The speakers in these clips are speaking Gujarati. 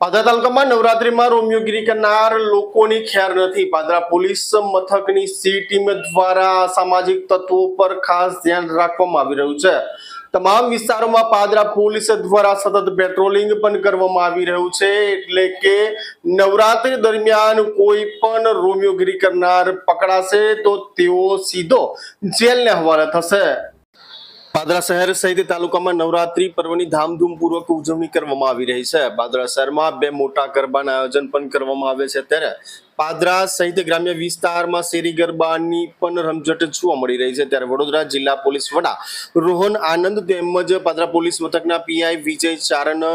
પાદરા તાલુકામાં નવરાત્રીમાં રોમિયોગીરી કરનાર લોકોની ખેર નથી. પાદરા પોલીસ મથકની સી ટીમ દ્વારા સામાજિક તત્વો પર ખાસ ધ્યાન રાખવામાં આવી રહ્યું છે. તમામ વિસ્તારોમાં પાદરા પોલીસ દ્વારા સતત પેટ્રોલિંગ પણ કરવામાં આવી રહ્યું છે. એટલે કે નવરાત્રી દરમિયાન કોઈ પણ રોમિયોગીરી કરનાર પકડાશે તો તેઓ સીધો જેલને હવાલે થશે. પાદરા શહેર સહિત તાલુકામાં નવરાત્રી પર્વની ધામધૂમપૂર્વક ઉજવણી કરવામાં આવી રહી છે. પાદરા શહેરમાં બે મોટા ગરબાના આયોજન પણ કરવામાં આવે છે. ત્યારે પાદરા સહિત ગ્રામ્ય વિસ્તારમાં શેરી ગરબાની પણ રમઝટ જોવા મળી રહી છે. ત્યારે વડોદરા જિલ્લા પોલીસ વડા રોહન આનંદ તેમજ પાદરા પોલીસ મથકના પીઆઈ વિજય ચારણ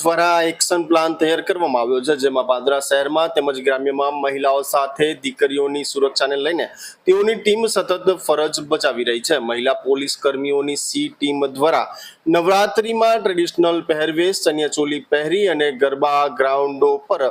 દ્વારા એક્શન પ્લાન તૈયાર કરવામાં આવ્યો છે, જેમાં પાદરા શહેરમાં તેમજ ગ્રામ્યમાં મહિલાઓ સાથે દીકરીઓની સુરક્ષાને લઈને તેઓની ટીમ સતત ફરજ બજાવી રહી છે. મહિલા પોલીસ કર્મીઓની સી ટીમ દ્વારા નવરાત્રીમાં ટ્રેડિશનલ પહેરવેશ ચણિયાચોલી પહેરી અને ગરબા ગ્રાઉન્ડો પર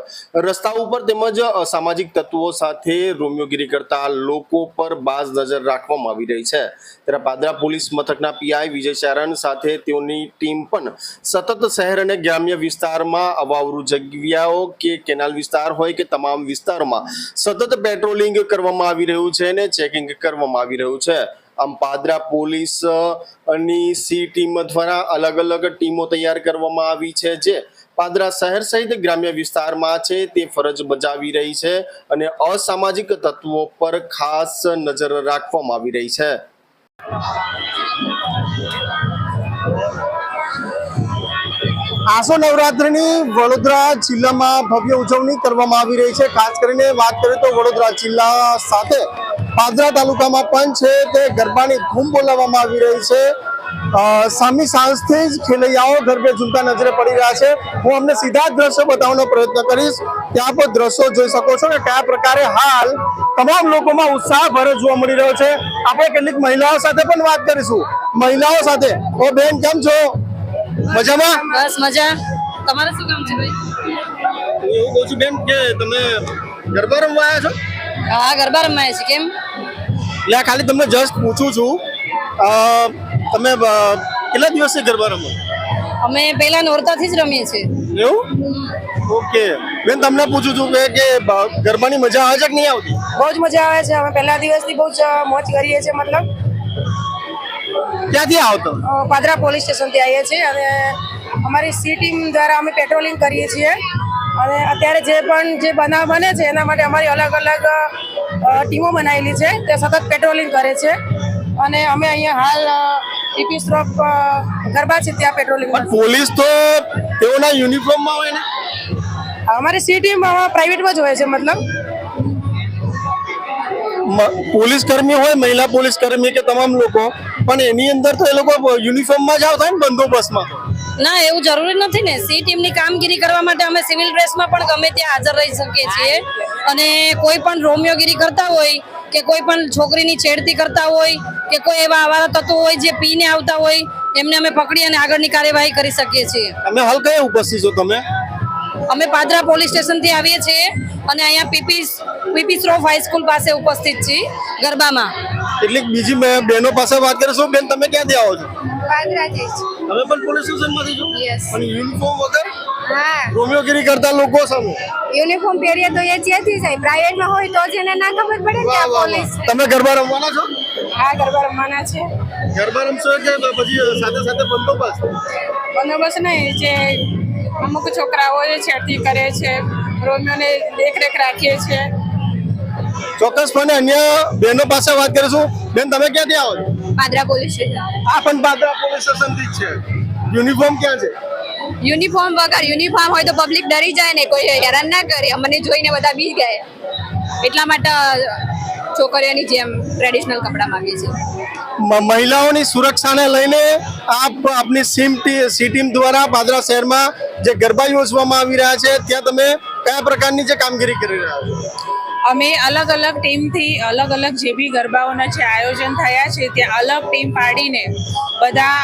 રસ્તા ઉપર તેમજ અસામાજિક તત્વો સાથે રોમિયોગીરી કરતા લોકો પર બાજ નજર રાખવામાં આવી રહી છે. ત્યારે પાદરા પોલીસ મથકના પીઆઈ વિજય ચારણ સાથે તેઓની ટીમ પણ સતત શહેર અને ગ્રામ્ય વિસ્તારમાં અવાવરૂ જગ્યાઓ કે કેનાલ વિસ્તાર હોય કે તમામ વિસ્તારોમાં સતત પેટ્રોલિંગ કરવામાં આવી રહ્યું છે અને ચેકિંગ કરવામાં આવી રહ્યું છે. આમ પાદરા પોલીસની સી ટીમ દ્વારા અલગ અલગ ટીમો તૈયાર કરવામાં આવી છે જે પાદરા શહેર સહિત ગ્રામ્ય વિસ્તારમાં છે તે ફરજ બજાવી રહી છે અને અસામાજિક તત્વો પર ખાસ નજર રાખવામાં આવી રહી છે. આસો નવરાત્રિની વડોદરા જિલ્લામાં ભવ્ય ઉજવણી કરવામાં આવી રહી છે. ખાસ કરીને વાત કરીએ તો વડોદરા જિલ્લા સાથે પાદરા તાલુકામાં પણ છે તે ગરબાની ધૂમ બોલાવવામાં આવી રહી છે. સામી સાંજથી જ ખેલૈયાઓ ગરબે ઝૂમતા નજરે પડી રહ્યા છે. હું અમને સીધા જ દ્રશ્યો બતાવવાનો પ્રયત્ન કરીશ. ત્યાં પણ દ્રશ્યો જોઈ શકો છો કે કયા પ્રકારે હાલ તમામ લોકોમાં ઉત્સાહ ભરે જોવા મળી રહ્યો છે. આપણે કેટલીક મહિલાઓ સાથે પણ વાત કરીશું. મહિલાઓ સાથે. ઓ બેન કેમ છો? મજામાં? બસ મજા. તમારે શું કામ છે ભાઈ? એવું કહું છું બેન કે તમે ગરબા રમવા આવ્યા છો? હા ગરબા રમાય છે. કેમ? એટલે ખાલી તમને જસ્ટ પૂછું છું. અ, તમે કેટલા દિવસથી ગરબા રમો? અમે પહેલા નોરતાથી જ રમીએ છીએ. એવું? ઓકે. બેન તમને પૂછું છું કે કે ગરબાની મજા આવે છે કે નહીં આવતી? બહુ જ મજા આવે છે. અમે પહેલા દિવસથી બહુ જ મોજ કરીએ છીએ મતલબ. ક્યાંથી આવતો? પાદરા પોલીસ સ્ટેશનથી આવીએ છીએ. અને અમારી સી ટીમ દ્વારા અમે પેટ્રોલિંગ કરીએ છીએ. અને અત્યારે જે પણ જે બનાવ બને છે એના માટે અમારી અલગ અલગ ટીમો બનાવેલી છે. તે સતત પેટ્રોલિંગ કરે છે. અને અમે અહીંયા હાલ ટીપી સ્ટ્રોપ ગરબા છે ત્યાં પેટ્રોલિંગ પણ પોલીસ તો તેઓના યુનિફોર્મમાં હોય ને? અમારી સી ટીમ પ્રાઇવેટમાં જ હોય છે મતલબ. પોલીસ કર્મી હોય મહિલા પોલીસ કર્મી કે તમામ લોકો પણ એની અંદર તો એ લોકો યુનિફોર્મમાં જ આવતા ને બંદોબસ્તમાં ના એવું જરૂરી નથી ને. સી ટીમની કામગીરી કરવા માટે અમે સિવિલ ડ્રેસમાં પણ ગમે ત્યાં હાજર રહી શકીએ છીએ. અને કોઈ પણ રોમિયોગીરી કરતા હોય કે કોઈ પણ છોકરીની છેડતી કરતા હોય કે કોઈ એવા આવા તત્વો હોય જે પીને આવતા હોય એમને અમે પકડી અને આગળની કાર્યવાહી કરી શકીએ છીએ. અમે હાલ કયા ઉપસ્થિત છો તમે? અમે પાદરા પોલીસ સ્ટેશનથી આવીએ છીએ અને અહીંયા પીપી પીપી શ્રોફ હાઈસ્કૂલ પાસે ઉપસ્થિત છીએ ગરબામાં. કેટલીક બીજી મે- બહેનો પાસે વાત કરીશું બેન તમે ક્યાંથી આવો છો? પાદરા જઈશ હવે પણ પોલીસ સ્ટેશનમાંથી છો. પણ યુનિફોર્મ વગર હા. રોમિયોગીરી કરતા લોકો સામે? યુનિફોર્મ પહેરીએ તો એ જ્યાંથી જાય. પ્રાઇવેટમાં હોય તો જ એને ના ખબર પડે કે આ પોલીસ તમે ગરબા રમવાના છો? આ ગરબા રમવાના છે. ગરબા રમશો કે પછી સાથે સાથે બંદોબસ્ત? બંદોબસ્ત નહીં જે અમુક છોકરાઓ જે છેડતી કરે છે રોમિયોને દેખરેખ રાખીએ છીએ ચોક્કસપણે અન્ય બહેનો પાસે વાત કરીશું. બેન તમે ક્યાંથી આવો છો? Padra police station. આ પણ પાદરા પોલીસ સ્ટેશનથી છે. યુનિફોર્મ ક્યાં છે? યુનિફોર્મ વગર યુનિફોર્મ હોય તો પબ્લિક ડરી જાય ને કોઈ હેરાન ના કરે. અમને જોઈને બધા બી ગયા. એટલા માટે છોકરીઓની જેમ ટ્રેડિશનલ કપડાં માંગીએ છીએ. મહિલાઓની સુરક્ષાને લઈને આપ આપની સીમ સી ટીમ દ્વારા પાદરા શહેરમાં જે ગરબા યોજવામાં આવી રહ્યા છે ત્યાં તમે કયા પ્રકારની જે કામગીરી કરી રહ્યા છો? અમે અલગ અલગ ટીમથી અલગ અલગ જે બી ગરબાઓના જે આયોજન થયા છે ત્યાં અલગ ટીમ પાડીને બધા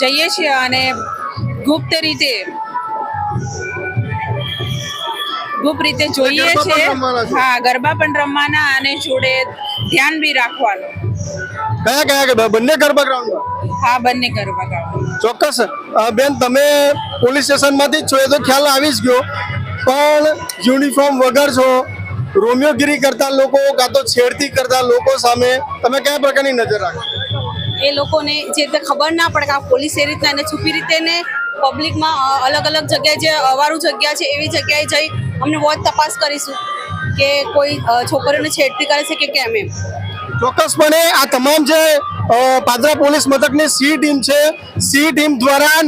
જઈએ છીએ અને ગુપ્ત રીતે ગુપ્ત રીતે જોઈએ છીએ. છે? હા ગરબા પણ રમવાના અને જોડે ધ્યાન બી રાખવાનું. કયા કયા બંને ગરબા ગ્રાઉન્ડ હા બંને ગરબા ગ્રાઉન્ડ ચોક્કસ. બેન તમે પોલીસ સ્ટેશનમાંથી છો એ તો ખ્યાલ આવી જ ગયો. પણ યુનિફોર્મ વગર છો રોમિયોગીરી કરતા લોકો કાં તો છેડતી કરતા લોકો સામે તમે કયા પ્રકારની નજર રાખો? એ લોકોને જે રીતે ખબર ના પડે કે આ પોલીસ એ રીતના એને છુપી રીતે ને પબ્લિકમાં અલગ અલગ જગ્યાએ જે અવારું જગ્યા છે એવી જગ્યાએ જઈ અમને વોચ તપાસ કરીશું કે કોઈ છોકરીઓને છેડતી કરે છે કે કેમ એમ. ચોક્કસપણે આ તમામ જે પાદરા પોલીસ મથકની સી ટીમ છે. સી ટીમ દ્વારા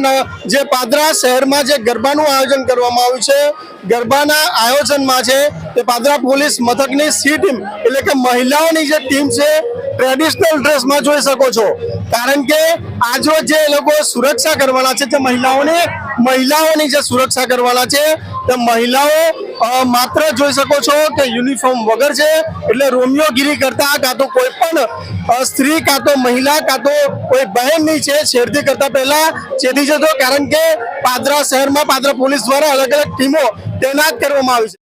જે પાદરા શહેરમાં જે ગરબાનું આયોજન કરવામાં આવ્યું છે, ગરબાના આયોજનમાં છે, તે પાદરા પોલીસ મથકની સી ટીમ, એટલે કે મહિલાઓની જે ટીમ છે, ટ્રેડિશનલ ડ્રેસમાં જોઈ શકો છો. કારણ કે આજરોજ જે લોકો સુરક્ષા કરવાના છે, તે મહિલાઓને, મહિલાઓની જે સુરક્ષા કરવાના છે, તે મહિલાઓ માત્ર જોઈ શકો છો કે યુનિફોર્મ વગર છે. એટલે રોમિયોગીરી કરતા કાં તો કોઈ પણ સ્ત્રી કાં તો મહિલા કાં તો કોઈ બહેનની છે, છેડતી કરતા પહેલા ચેતી જતો કારણ કે પાદરા શહેરમાં પાદરા પોલીસ દ્વારા અલગ અલગ ટીમો તૈનાત કરવામાં આવી છે.